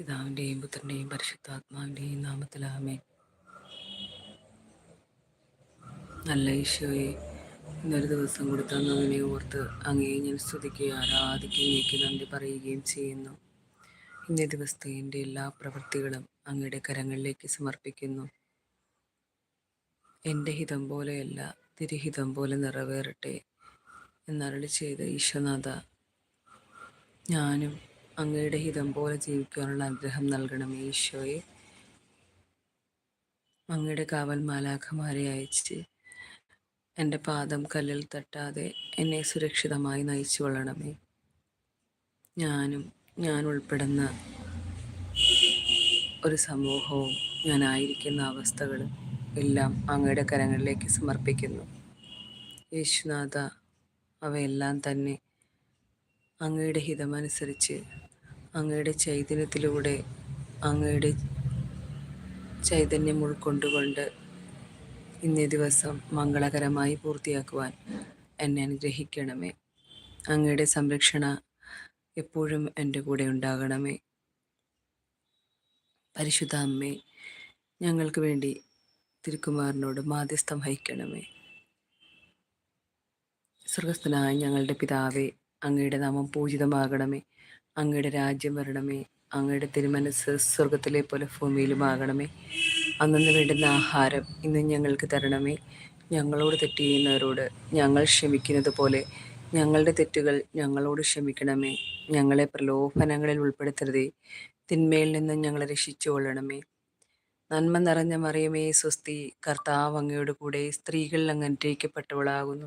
പിതാവിന്റെയും പുത്രന്റെയും പരിശുദ്ധാത്മാവിന്റെയും നാമത്തിലാമേ നല്ല ഈശോയെ ഇന്നൊരു ദിവസം കൊടുത്ത നന്ദിനെ ഓർത്ത് അങ്ങേ ഞാൻ സ്തുതിക്കുകയും ആരാധിക്കുകയും നന്ദി പറയുകയും ചെയ്യുന്നു. ഇന്നേ ദിവസത്തെ എന്റെ എല്ലാ പ്രവൃത്തികളും അങ്ങയുടെ കരങ്ങളിലേക്ക് സമർപ്പിക്കുന്നു. എന്റെ ഹിതം പോലെയല്ല തിരുഹിതം പോലെ നിറവേറട്ടെ എന്നരളി ചെയ്ത ഈശ്വനാഥ ഞാനും അങ്ങയുടെ ഹിതം പോലെ ജീവിക്കാനുള്ള ആഗ്രഹം നൽകണം ഈശോയെ. അങ്ങയുടെ കാവൽ മാലാഖമാരെ അയച്ച് എന്റെ പാദം കല്ലിൽ തട്ടാതെ എന്നെ സുരക്ഷിതമായി നയിച്ചു കൊള്ളണമേ ഞാനും ഞാൻ ഉൾപ്പെടുന്ന ഒരു സമൂഹവും ഞാനായിരിക്കുന്ന അവസ്ഥകളും എല്ലാം അങ്ങയുടെ കരങ്ങളിലേക്ക് സമർപ്പിക്കുന്നു. യേശുനാഥ അവയെല്ലാം തന്നെ അങ്ങയുടെ ഹിതമനുസരിച്ച് അങ്ങയുടെ ചൈതന്യത്തിലൂടെ അങ്ങയുടെ ചൈതന്യം ഉൾക്കൊണ്ടുകൊണ്ട് ഇന്നേ ദിവസം മംഗളകരമായി പൂർത്തിയാക്കുവാൻ എന്നെ അനുഗ്രഹിക്കണമേ. അങ്ങയുടെ സംരക്ഷണ എപ്പോഴും എന്റെ കൂടെ ഉണ്ടാകണമേ. പരിശുദ്ധ അമ്മേ ഞങ്ങൾക്ക് വേണ്ടി തിരുക്കുമാറിനോട് മാധ്യസ്ഥം വഹിക്കണമേ. സ്വർഗസ്ഥനായ ഞങ്ങളുടെ പിതാവേ അങ്ങയുടെ നാമം പൂജിതമാകണമേ. അങ്ങയുടെ രാജ്യം വരണമേ. അങ്ങയുടെ തിരുമനസ് സ്വർഗത്തിലെ പോലെ ഭൂമിയിലുമാകണമേ അന്നു വേണ്ടുന്ന ആഹാരം ഇന്ന് ഞങ്ങൾക്ക് തരണമേ. ഞങ്ങളോട് തെറ്റ് ചെയ്യുന്നവരോട് ഞങ്ങൾ ക്ഷമിക്കുന്നത് പോലെ ഞങ്ങളുടെ തെറ്റുകൾ ഞങ്ങളോട് ക്ഷമിക്കണമേ. ഞങ്ങളെ പ്രലോഭനങ്ങളിൽ ഉൾപ്പെടുത്തരുതേ. തിന്മയിൽ നിന്ന് ഞങ്ങളെ രക്ഷിച്ചുകൊള്ളണമേ. നന്മ നിറഞ്ഞ മറിയമേ സ്വസ്തി. കർത്താവ് അങ്ങയുടെ കൂടെ സ്ത്രീകളിൽ അങ്ങ് അനുഗ്രഹിക്കപ്പെട്ടവളാകുന്നു.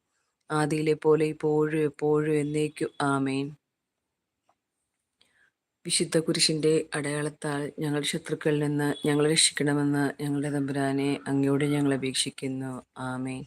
ആദിയിലെ പോലെ ഇപ്പോഴും എപ്പോഴും എന്നേക്കും ആമേൻ. വിശുദ്ധ കുരിശിന്റെ അടയാളത്താൽ ഞങ്ങളുടെ ശത്രുക്കളിൽ നിന്ന് ഞങ്ങളെ രക്ഷിക്കണമെന്ന് ഞങ്ങളുടെ തമ്പുരാനെ അങ്ങയോട് ഞങ്ങൾ അപേക്ഷിക്കുന്നു. ആമേൻ.